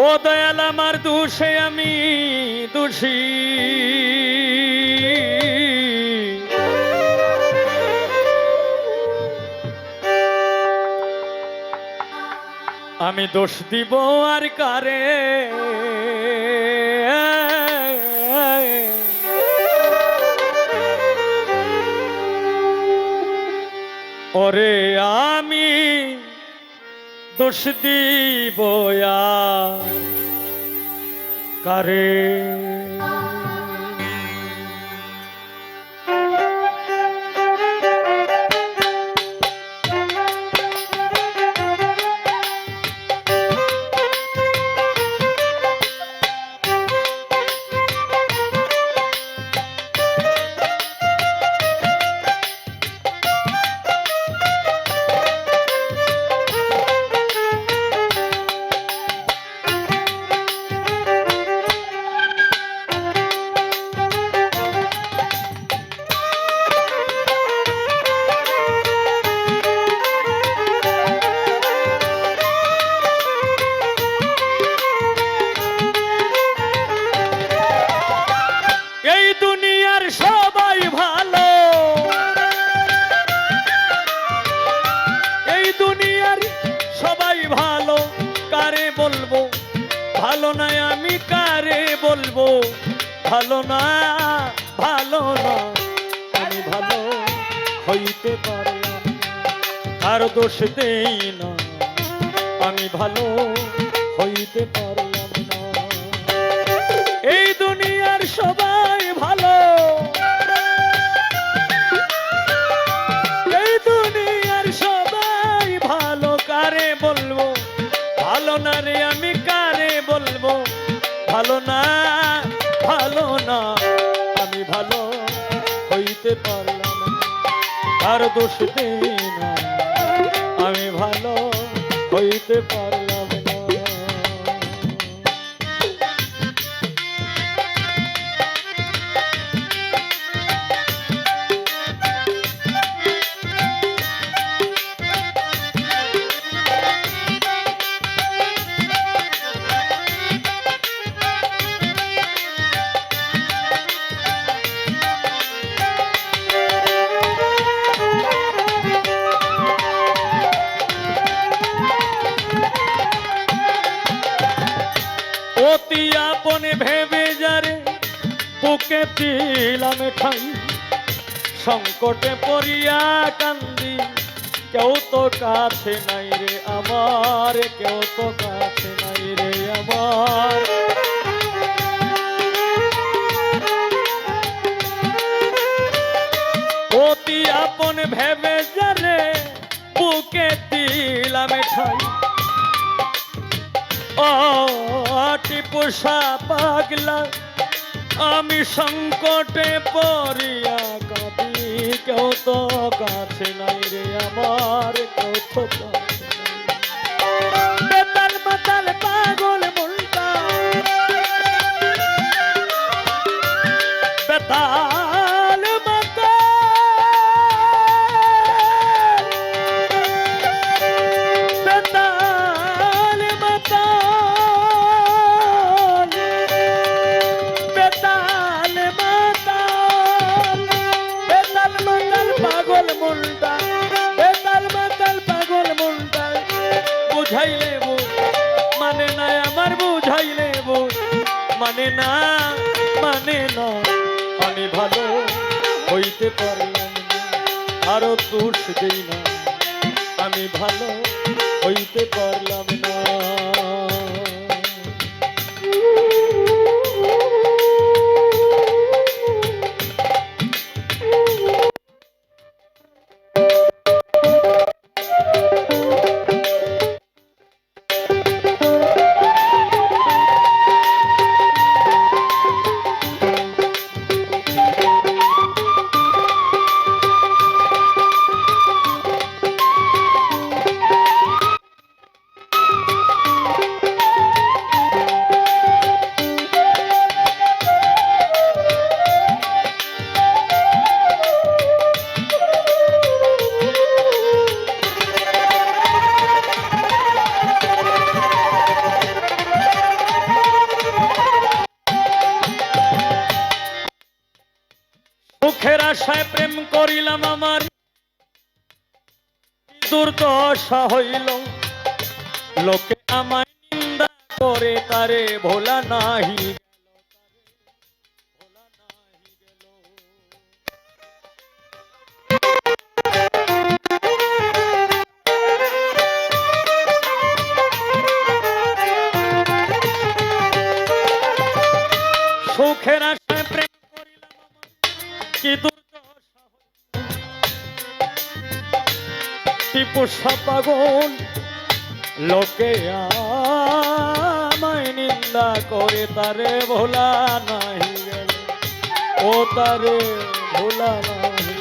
ও দয়াল আমার দোষে আমি দোষী। আমি দোষ দিব আর কারে? ওরে আমি দোষ দিব আর কারে? না আমি কারে বলব? ভালো না ভালো না আমি ভালো হইতে পারি। আর দোষ দেই না, আমি ভালো হইতে পারলাম ভালো না ভালো না আমি ভালো হইতে পারলাম। কার দোষ না আমি ভালো হইতে পারলাম অতি আপন ভেবে যারে বুকে দিলাম ঠাই। সংকটে পড়িয়া কান্দি, কেউ তো কাছে নাই রে আমার, কেউ তো কাছে নাই রে আমার। অতি আপন ভেবে যারে বুকে দিলাম ঠাই। ও টিপুষা পাগলা, আমি সংকটে পড়িয়া কাঁদি কেউ তো কাছে নাই রে আমার কেউ তো। বেতাল পাগল মনটা বেতাল মাতাল মানে না আমার বুঝাইলে মানে না মানে না আমি ভালো হইতে পারলাম আরও দোষ দেই আমি ভালো হইতে পারলাম না। আশায় প্রেম করিলাম আমার। দুর্দশা হইল। লোকে আমায় নিন্দা করে, তারে ভোলা নাহি। সুখের আশায় প্রেম করিলাম আমার। কি টিপু পাগল লোকে আমায় নিন্দা করে, তারে ভোলা নাহি গেল ও তারে ভোলা নাহি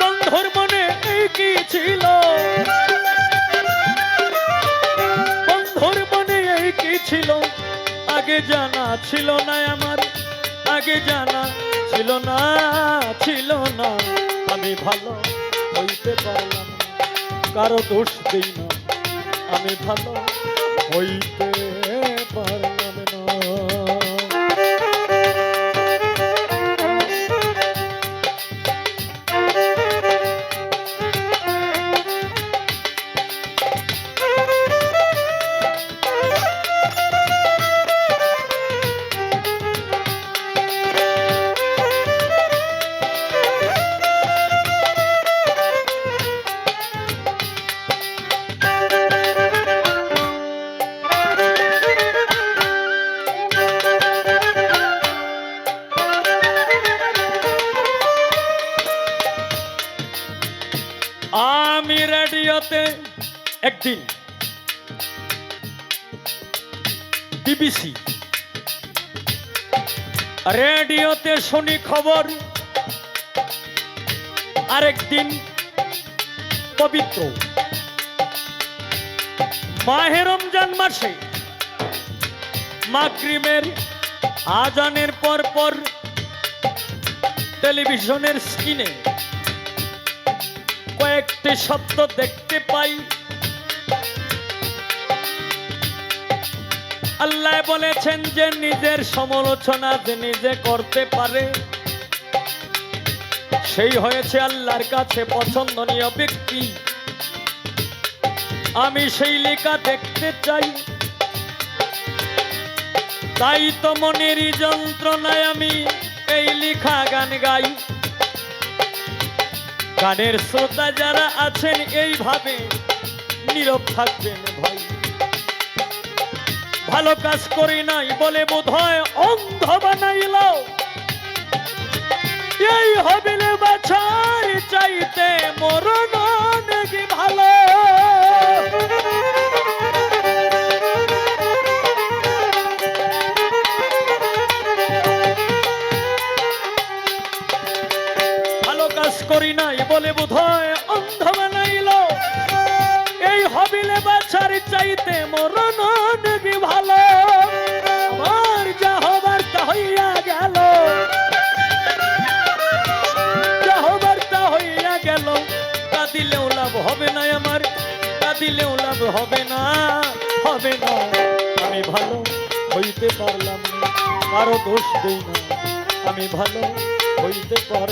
বন্ধুর মনে এই কি ছিল? বন্ধুর মনে এই কি ছিল? আগে জানা ছিল না আমার, আগে জানা ছিল না ছিল না। আমি ভালো হইতে পারলাম কারও দোষ দিই না। আমি ভালো হইতে আমি রেডিওতে একদিন বিবিসি রেডিওতে শুনি খবর, আরেকদিন পবিত্র। মাহে রমজান মাসে মাগরিবের আজানের পর পর টেলিভিশনের স্ক্রিনে কয়েকটি শব্দ দেখতে পাই। আল্লাহ বলেছেন যে নিজের সমালোচনা যে নিজে করতে পারে, সেই হয়েছে আল্লাহর কাছে পছন্দনীয় ব্যক্তি। আমি সেই লেখা দেখতে চাই। তাই তো মনের যন্ত্রণায় আমি এই লেখা গান গাই। গানের শ্রোতা যারা আছেন, এইভাবে নীরব থাকবেন ভাই। ভালো কাজ করি নাই বলে বোধ হয় অন্ধ বানাইল এই হবিলে বাছার চাইতে মরণ। করি নাই বলে বোধ হয় অন্ধ বানাইল। এই হবিলে বাছার চাইতে মরণ নাকি ভালো। হইয়া গেল। হবে না আমার। তা দিলেও লাভ হবে না হবে না। আমি ভালো হইতে পারলাম না, কারও দোষ দেই না। আমি ভালো হইতে পার